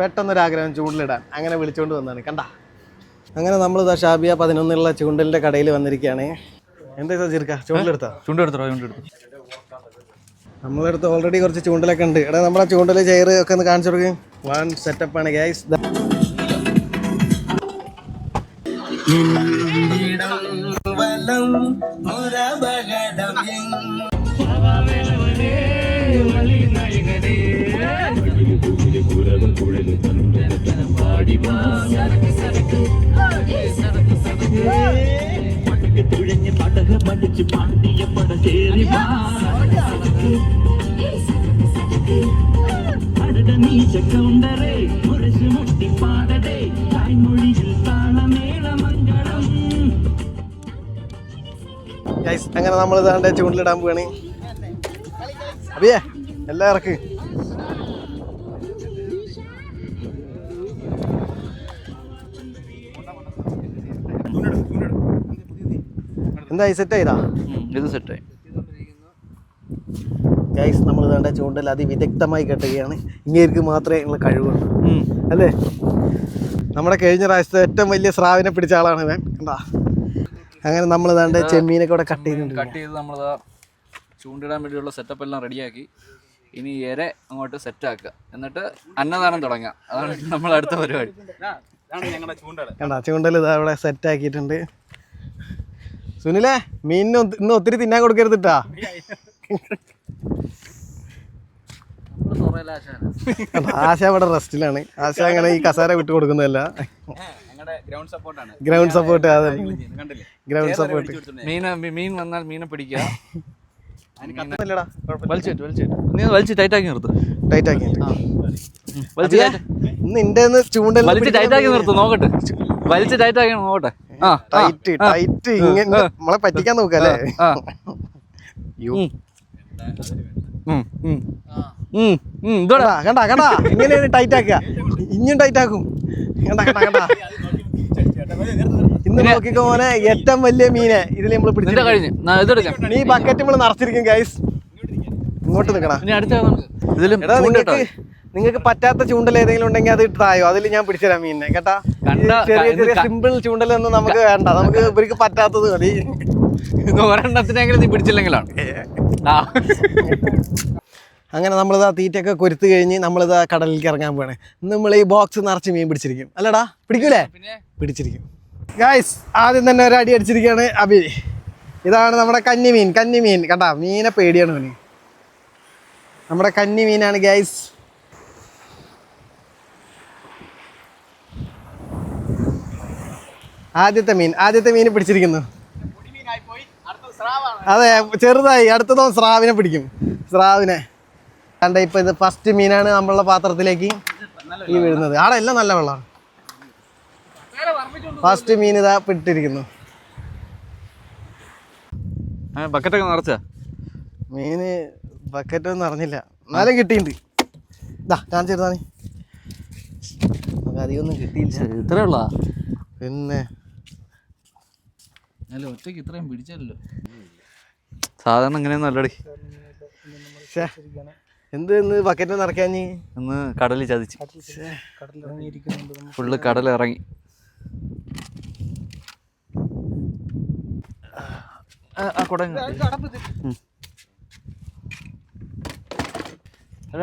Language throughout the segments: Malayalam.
പെട്ടെന്നൊരാഗ്രഹം ചൂണ്ടിലിടാൻ അങ്ങനെ വിളിച്ചുകൊണ്ട് വന്നതാണ്. കണ്ട? അങ്ങനെ നമ്മൾ ഇതാ ഷാബിയ പതിനൊന്നിലുള്ള ചൂണ്ടലിന്റെ കടയിൽ വന്നിരിക്കുകയാണ്. എന്താ സജീർക്ക ചൂണ്ടിലെടുത്താ? ചൂണ്ടെടുത്തോ ചൂണ്ടെടുത്തു. നമ്മളെടുത്ത് ഓൾറെഡി കുറച്ച് ചൂണ്ടലൊക്കെ ഉണ്ട്. എടാ നമ്മളെ ചൂണ്ടൽ ചെയർ ഒക്കെ ഒന്ന് കാണിച്ചു കൊടുക്കും. വൺ സെറ്റപ്പ് ആണ് പാണ്ടിയ പട കേറി മുട്ടി മംഗളം. അങ്ങനെ നമ്മൾ ഇതാണ്ട് ചൂണ്ടിലിടാൻ പോവാണ്. അബിയേ എല്ലാവർക്കും എന്തായി സെറ്റ് ആയതാ? ഇത് സെറ്റായി ഗൈസ് നമ്മൾ വേണ്ട ചൂണ്ടൽ അതിവിദഗ്ധമായി കെട്ടുകയാണ്. ഇങ്ങേർക്ക് മാത്രമേ ഉള്ള കഴിവുള്ളൂ. അല്ലേ? നമ്മുടെ കഴിഞ്ഞ പ്രാവശ്യത്തെ ഏറ്റവും വലിയ സ്രാവിനെ പിടിച്ച ആളാണ് ഇവൻ. കണ്ടാ? അങ്ങനെ നമ്മൾ വേണ്ട ചെമ്മീനൊക്കെ ഇവിടെ കട്ട് ചെയ്യുന്നുണ്ട് കട്ട് ചെയ്ത് നമ്മൾ ചൂണ്ടിടാൻ വേണ്ടിയുള്ള സെറ്റപ്പ് എല്ലാം റെഡിയാക്കി ഇനി ഇരെ അങ്ങോട്ട് സെറ്റ് ആക്കുക. എന്നിട്ട് അന്നദാനം തുടങ്ങാം. അതാണ് നമ്മൾ അടുത്ത പരിപാടി കണ്ടാ? ചൂണ്ടൽ ഇതാ ഇവിടെ സെറ്റ് ആക്കിയിട്ടുണ്ട്. സുനിലേ മീനിന് ഇന്ന് ഒത്തിരി തിന്നാൻ കൊടുക്കരുതിട്ടാ ആശ ഇവിടെ റെസ്റ്റിലാണ്. ആശ അങ്ങനെ ഈ കസാര വിട്ട് കൊടുക്കുന്നതല്ല. ഗ്രൗണ്ട് സപ്പോർട്ടാണ് ഗ്രൗണ്ട് സപ്പോർട്ട് അതെ. ഗ്രൗണ്ട് സപ്പോർട്ട് മീൻ മീൻ വന്നാൽ മീനെ പിടിക്കുക. ഇന്ന് ഇന്റെ ചൂണ്ടൽ വലിച്ച് ടൈറ്റ് ആക്കി നിർത്ത് നോക്കട്ടെ. വലിച്ച് ടൈറ്റ് ആക്കി നോക്കട്ടെ. ടൈറ്റ് ആ. ടൈറ്റ് ഇങ്ങനെ നമ്മളെ പറ്റിക്കാൻ നോക്കല്ലേ? കണ്ടാ കണ്ടാ ഇങ്ങനെ ഇങ്ങനെയാണ് ടൈറ്റ് ആക്കുക ഇനിയും ടൈറ്റ് ആക്കും കണ്ടാ കണ്ടാ കണ്ടാ. ഇന്ന് നോക്കിക്കോ മോനെ ഏറ്റവും വലിയ മീനെ. ഇതിൽ നമ്മൾ കഴിഞ്ഞ്. നാ നീ ബക്കറ്റ് നമ്മൾ നിറച്ചിരിക്കും ഗൈസ് ഇങ്ങോട്ട് നിൽക്കണ. ഇതിലും നിങ്ങൾക്ക് പറ്റാത്ത ചൂണ്ടൽ ഏതെങ്കിലും ഉണ്ടെങ്കിൽ അത് ഇട്ടായോ? അതിൽ ഞാൻ പിടിച്ചുതരാം മീനെ കേട്ടാ? ചെറിയ ചെറിയ സിമ്പിൾ ചൂണ്ടലൊന്നും നമുക്ക് വേണ്ട. നമുക്ക് ഇവർക്ക് പറ്റാത്തത് മതി. ഒരെണ്ണത്തിനെങ്കിലും നീ പിടിച്ചില്ലെങ്കിലാണ്? ആ. അങ്ങനെ നമ്മളിതാ തീറ്റയൊക്കെ കൊരുത്ത് കഴിഞ്ഞ് നമ്മളിതാ കടലിലേക്ക് ഇറങ്ങാൻ ഇന്ന് നമ്മൾ ഈ ബോക്സ് നിറച്ച് മീൻ പിടിച്ചിരിക്കും. അല്ലടാ പിടിക്കൂലേ? പിടിച്ചിരിക്കും. ഗായ്സ് ആദ്യം തന്നെ ഒരു അടി അടിച്ചിരിക്കുകയാണ് അബി ഇതാണ് നമ്മുടെ കന്നിമീൻ കന്നിമീൻ. കേട്ടാ കണ്ടാ മീനെ പേടിയാണ് മീൻ നമ്മുടെ കന്നിമീനാണ് ഗായ്സ് ആദ്യത്തെ മീൻ ആദ്യത്തെ മീൻ പിടിച്ചിരിക്കുന്നു. അതെ ചെറുതായി. അടുത്ത ദിവസം സ്രാവിനെ പിടിക്കും. സ്രാവിനെ. കണ്ട ഇപ്പൊ ഇത് ഫസ്റ്റ് മീനാണ് നമ്മളുടെ പാത്രത്തിലേക്ക് ഈ വീഴുന്നത് ആടെ എല്ലാം നല്ല വെള്ളമാണ്. ഫസ്റ്റ് മീൻ ഇതാ പിട്ടിരിക്കുന്നു ബക്കറ്റൊക്കെ നിറച്ച? മീന് ബക്കറ്റ് ഒന്നും അറിഞ്ഞില്ല എന്നാലും കിട്ടിയിട്ടുണ്ട്. ഇതാ കാണിച്ചിരുന്നാണ് നമുക്ക് അധികമൊന്നും കിട്ടിയില്ല. ഇത്രേ ഉള്ള? പിന്നെ അല്ല ഒറ്റയ്ക്ക് ഇത്രയും പിടിച്ചല്ലോ. സാധാരണ ഇങ്ങനെയൊന്നും അല്ലടി. ശ്ശേ, എന്ത് ഇന്ന് ബക്കറ്റ് നിറയ്ക്കാൻ ഒന്ന് കടലിൽ ചതിച്ച്. ഫുള്ള് കടൽ ഇറങ്ങി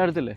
അടുത്തില്ലേ?